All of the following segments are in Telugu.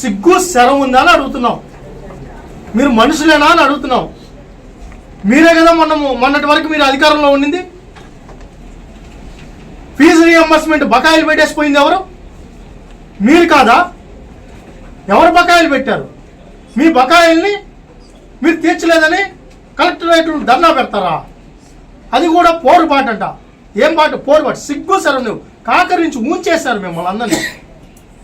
సిగ్గు శరం ఉందా అని అడుగుతున్నాం. మీరు మనుషులేనా అని అడుగుతున్నాం. మీరే కదా మనము మొన్నటి వరకు మీరు అధికారంలో ఉండింది. ఫీజు రియంబర్స్మెంట్ బకాయిలు పెట్టేసిపోయింది ఎవరు? మీరు కాదా? ఎవరు బకాయిలు పెట్టారు? మీ బకాయిల్ని మీరు తీర్చలేదని కలెక్టరేట్ ధర్నా పెడతారా? అది కూడా పోరుబాటు అంట ఏం పాట? పోరుబాటు సిగ్గు సరం నువ్వు కాకరించి ఊంచేశారు మిమ్మల్ని అందరినీ.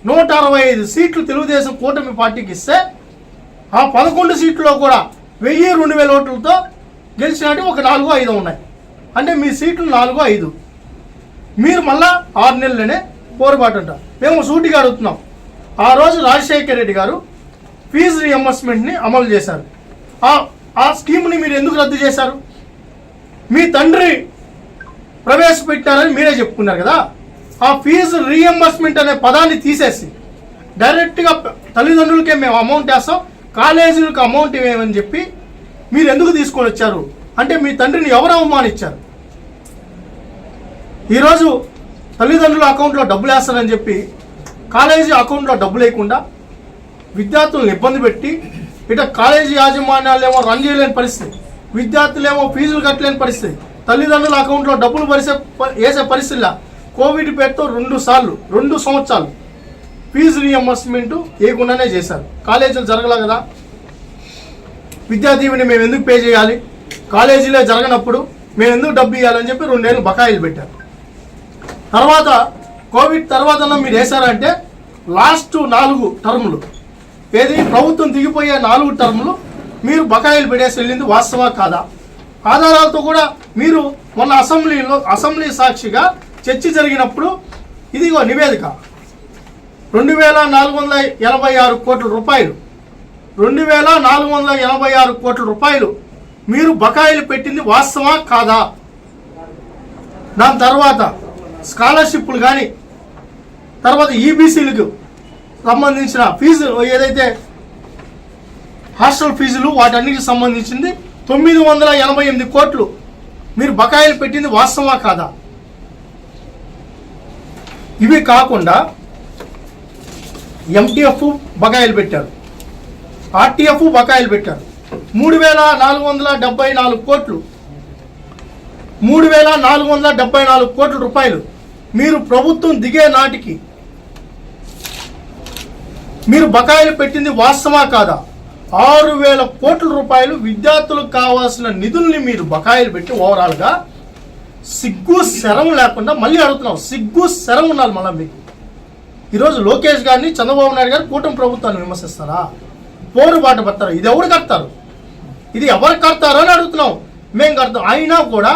నూట అరవై ఐదు సీట్లు తెలుగుదేశం కూటమి పార్టీకి ఇస్తే ఆ పదకొండు సీట్లో కూడా వెయ్యి రెండు వేల ఓట్లతో గెలిచినట్టు ఒక నాలుగు ఐదు ఉన్నాయి. అంటే మీ సీట్లు నాలుగు ఐదు. మీరు మళ్ళా ఆరు నెలలనే పోరుబాటు అంటారు మేము సూటిగా అడుగుతున్నాం. ఆ రోజు రాజశేఖర రెడ్డి గారు ఫీజు రియంబర్స్మెంట్ని అమలు చేశారు. ఆ ఆ స్కీమ్ని మీరు ఎందుకు రద్దు చేశారు? మీ తండ్రి ప్రవేశపెట్టారని మీరే చెప్పుకున్నారు కదా. ఆ ఫీజు రీఎంబర్స్మెంట్ అనే పదాన్ని తీసేసి డైరెక్ట్గా తల్లిదండ్రులకే మేము అమౌంట్ వేస్తాం కాలేజీలకు అమౌంట్ ఇవ్వమని చెప్పి మీరు ఎందుకు తీసుకొని వచ్చారు? అంటే మీ తండ్రిని ఎవరు అవమానించారు? ఈరోజు తల్లిదండ్రుల అకౌంట్లో డబ్బులు వేస్తారని చెప్పి కాలేజీ అకౌంట్లో డబ్బులు లేకుండా విద్యార్థులను ఇబ్బంది పెట్టి ఇట కాలేజీ యాజమాన్యాలేమో రన్ చేయలేని పరిస్థితి విద్యార్థులేమో ఫీజులు కట్టలేని పరిస్థితి తల్లిదండ్రుల అకౌంట్లో డబ్బులు పరిసే వేసే పరిస్థితిలా కోవిడ్ పేరుతో రెండు సార్లు రెండు సంవత్సరాలు ఫీజు రియంబర్స్మెంట్ ఏకుండానే చేశారు. కాలేజీలు జరగలే కదా? విద్యా దీవెని మేము ఎందుకు పే చేయాలి? కాలేజీలో జరగనప్పుడు మేము ఎందుకు డబ్బు ఇవ్వాలని చెప్పి రెండేళ్ళు బకాయిలు పెట్టారు. తర్వాత కోవిడ్ తర్వాత మీరు వేశారంటే లాస్ట్ నాలుగు టర్ములు. ఏది? ప్రభుత్వం దిగిపోయే నాలుగు టర్ములు మీరు బకాయిలు పెట్టేసి వెళ్ళింది వాస్తవా కాదా? ఆధారాలతో కూడా మీరు మొన్న అసెంబ్లీలో అసెంబ్లీ సాక్షిగా చర్చ జరిగినప్పుడు ఇదిగో నివేదిక. రెండు వేల నాలుగు వందల ఎనభై ఆరు కోట్ల రూపాయలు. రెండు వేల నాలుగు వందల ఎనభై ఆరు కోట్ల రూపాయలు మీరు బకాయిలు పెట్టింది వాస్తవా కాదా? దాని తర్వాత స్కాలర్షిప్లు కానీ తర్వాత ఈబీసీలకు సంబంధించిన ఫీజు ఏదైతే హాస్టల్ ఫీజులు వాటన్నిటికి సంబంధించింది తొమ్మిది వందల ఎనభై ఎనిమిది కోట్లు మీరు బకాయిలు పెట్టింది వాస్తవా కాదా? ఇవి కాకుండా ఎంటీఎఫ్ బకాయిలు పెట్టారు. ఆర్టీఎఫ్ బకాయిలు పెట్టారు. మూడు వేల నాలుగు వందల డెబ్బై నాలుగు కోట్లు. మూడు వేల నాలుగు వందల డెబ్బై నాలుగు కోట్ల రూపాయలు మీరు ప్రభుత్వం దిగే నాటికి మీరు బకాయిలు పెట్టింది వాస్తవా కాదా? ఆరు వేల కోట్ల రూపాయలు విద్యార్థులకు కావాల్సిన నిధుల్ని మీరు బకాయిలు పెట్టి ఓవరాల్గా సిగ్గు శరం లేకుండా మళ్ళీ అడుగుతున్నాం సిగ్గు శరం ఉండాలి మళ్ళీ మీకు. ఈరోజు లోకేష్ గారిని చంద్రబాబు నాయుడు గారు కూటమి ప్రభుత్వాన్ని విమర్శిస్తారా? పోరు బాట పడతారు. ఇది ఎవరు కడతారు? ఇది ఎవరు కడతారు అని అడుగుతున్నాం మేము కడతాం. అయినా కూడా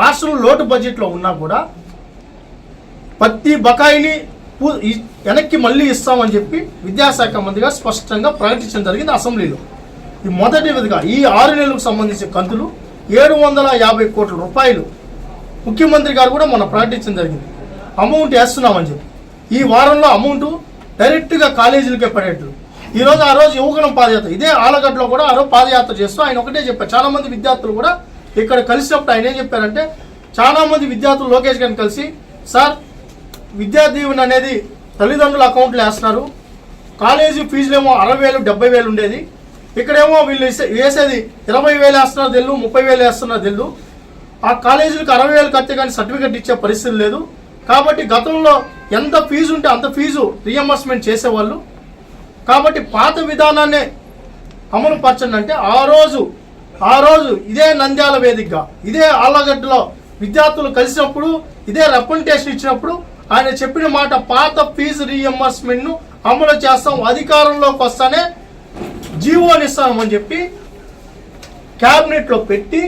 రాష్ట్రం లోటు బడ్జెట్లో ఉన్నా కూడా ప్రతి బకాయిని వెనక్కి మళ్ళీ ఇస్తామని చెప్పి విద్యాశాఖ మంత్రిగా స్పష్టంగా ప్రకటించడం జరిగింది అసెంబ్లీలో. ఈ మొదటి విధంగా ఈ ఆరు నెలలకు సంబంధించిన కంతులు ఏడు వందల యాభై కోట్ల రూపాయలు ముఖ్యమంత్రి గారు కూడా మొన్న ప్రకటించడం జరిగింది. అమౌంట్ వేస్తున్నామని చెప్పి. ఈ వారంలో అమౌంట్ డైరెక్ట్గా కాలేజీలకే పడేట్లు ఈ రోజు ఆ రోజు యువకులం పాదయాత్ర. ఇదే ఆలగడ్డలో కూడా ఆ రోజు పాదయాత్ర చేస్తూ ఆయన ఒకటే చెప్పారు. చాలా మంది విద్యార్థులు కూడా ఇక్కడ కలిసినప్పుడు ఆయన ఏం చెప్పారంటే చాలా మంది విద్యార్థులు లోకేష్ గారిని కలిసి సార్ విద్యా దీవెన అనేది తల్లిదండ్రుల అకౌంట్లో వేస్తున్నారు. కాలేజీ ఫీజులేమో అరవై వేలు డెబ్బై వేలు ఉండేది. ఇక్కడేమో వీళ్ళు వేసేది ఇరవై వేలు వేస్తున్నారు తెల్లు ముప్పై వేలు వేస్తున్నారు తెల్లు. ఆ కాలేజీలకు అరవై వేలు కడితే కానీ సర్టిఫికెట్ ఇచ్చే పరిస్థితి లేదు. కాబట్టి గతంలో ఎంత ఫీజు ఉంటే అంత ఫీజు రియంబర్స్మెంట్ చేసేవాళ్ళు. కాబట్టి పాత విధానాన్నే అమలు పరచండి అంటే ఆ రోజు ఆ రోజు ఇదే నంద్యాల వేదికగా ఇదే ఆళ్ళగడ్డలో విద్యార్థులు కలిసినప్పుడు ఇదే రెప్రజెంటేషన్ ఇచ్చినప్పుడు ఆయన చెప్పిన మాట పాత ఫీజు రీఎంబర్స్మెంట్ను అమలు చేస్తాం అధికారంలోకి వస్తానే జీవోనిస్తామని చెప్పి క్యాబినెట్లో పెట్టి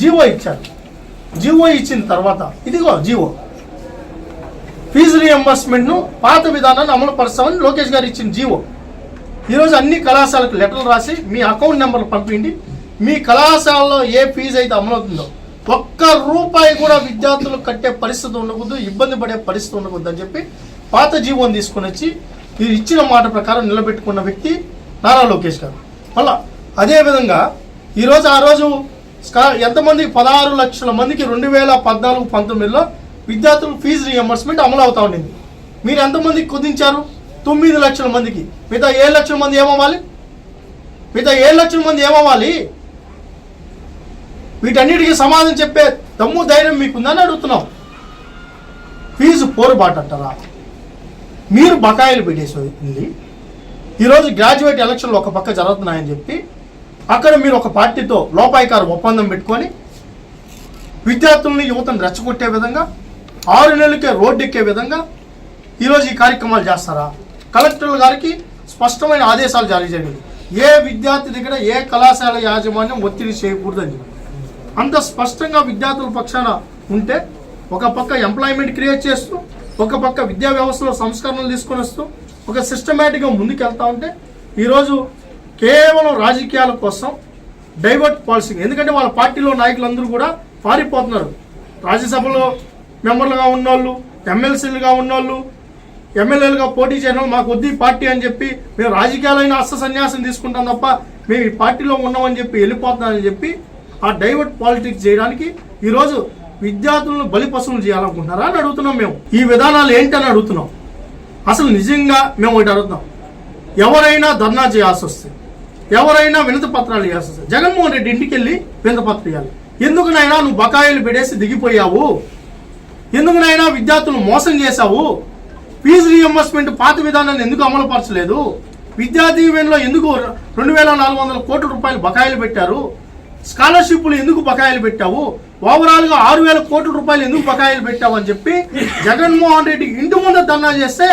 జీవో ఇచ్చారు. జీవో ఇచ్చిన తర్వాత ఇదిగో జీవో. ఫీజు రియంబర్స్మెంట్ను పాత విధానాన్ని అమలు పరుస్తామని లోకేష్ గారు ఇచ్చిన జీవో. ఈరోజు అన్ని కళాశాలకు లెటర్లు రాసి మీ అకౌంట్ నెంబర్లు పంపిండి మీ కళాశాలలో ఏ ఫీజు అయితే అమలవుతుందో ఒక్క రూపాయి కూడా విద్యార్థులు కట్టే పరిస్థితి ఉండకూడదు ఇబ్బంది పడే పరిస్థితి ఉండకూడదు అని చెప్పి పాత జీవోని తీసుకొని వచ్చి మీరు ఇచ్చిన మాట ప్రకారం నిలబెట్టుకున్న వ్యక్తి నారా లోకేష్ గారు. మళ్ళా అదేవిధంగా ఈరోజు ఆ రోజు ఎంతమంది? పదహారు లక్షల మందికి రెండు వేల పద్నాలుగు పంతొమ్మిదిలో విద్యార్థులు ఫీజు రియంబర్స్మెంట్ అమలు అవుతా ఉండింది. మీరు ఎంతమందికి కుదించారు? తొమ్మిది లక్షల మందికి. మిగతా ఏడు లక్షల మంది ఏమవ్వాలి? మిగతా ఏడు లక్షల మంది ఏమవ్వాలి? వీటన్నిటికీ సమాధానం చెప్పే దమ్ము ధైర్యం మీకుందని అడుగుతున్నాం. ఫీజు పోరుబాటు అంటారా? మీరు బకాయిలు పెట్టేసి వెళ్ళి ఈరోజు గ్రాడ్యుయేట్ ఎలక్షన్లు ఒక పక్క జరుగుతున్నాయని చెప్పి అక్కడ మీరు ఒక పార్టీతో లోపాయికార ఒప్పందం పెట్టుకొని విద్యార్థుల్ని యువతను రెచ్చగొట్టే విధంగా ఆరు నెలలకే రోడ్డు ఎక్కే విధంగా ఈరోజు ఈ కార్యక్రమాలు చేస్తారా? కలెక్టర్ల గారికి స్పష్టమైన ఆదేశాలు జారీ చేయండి. ఏ విద్యార్థి దగ్గర ఏ కళాశాల యాజమాన్యం ఒత్తిడి చేయకూడదని అంత స్పష్టంగా విద్యార్థుల పక్షాన ఉంటే ఒక పక్క ఎంప్లాయ్మెంట్ క్రియేట్ చేస్తూ ఒక పక్క విద్యా వ్యవస్థలో సంస్కరణలు తీసుకొని వస్తూ ఒక సిస్టమేటిక్గా ముందుకెళ్తా ఉంటే ఈరోజు కేవలం రాజకీయాల కోసం డైవర్ట్ పాలసీ ఎందుకంటే వాళ్ళ పార్టీలో నాయకులందరూ కూడా పారిపోతున్నారు. రాజ్యసభలో మెంబర్లుగా ఉన్నోళ్ళు ఎమ్మెల్సీలుగా ఉన్నోళ్ళు ఎమ్మెల్యేలుగా పోటీ చేయడం మాకు వద్దు పార్టీ అని చెప్పి మేము రాజకీయాలైన అస్త సన్యాసం తీసుకుంటాం తప్ప మేము ఈ పార్టీలో ఉన్నామని చెప్పి వెళ్ళిపోతున్నామని చెప్పి ఆ డైవర్ట్ పాలిటిక్స్ చేయడానికి ఈరోజు విద్యార్థులను బలిపశువులు చేయాలనుకుంటున్నారా అని అడుగుతున్నాం మేము. ఈ విధానాలు ఏంటని అడుగుతున్నాం. అసలు నిజంగా మేము ఒకటి అడుగుతున్నాం. ఎవరైనా ధర్నా చేయాల్సి వస్తే ఎవరైనా వినతి పత్రాలు ఇవ్వాల్సి వస్తే జగన్మోహన్ రెడ్డి ఇంటికి వెళ్ళి వినతి పత్రం ఇవ్వాలి. ఎందుకునైనా నువ్వు బకాయిలు పెడేసి దిగిపోయావు? ఎందుకునైనా విద్యార్థులను మోసం చేశావు? ఫీజు రియంబర్స్మెంట్ పాత విధానాన్ని ఎందుకు అమలు పరచలేదు విద్యా దీవెనలో ఎందుకు రెండు వేల నాలుగు వందల కోట్ల రూపాయలు బకాయిలు పెట్టారు? స్కాలర్షిప్లు ఎందుకు బకాయిలు పెట్టావు? ఓవరాల్గా ఆరు వేల కోట్ల రూపాయలు ఎందుకు బకాయిలు పెట్టావు అని చెప్పి జగన్మోహన్ రెడ్డి ఇంటి ముందు ధర్నా చేస్తే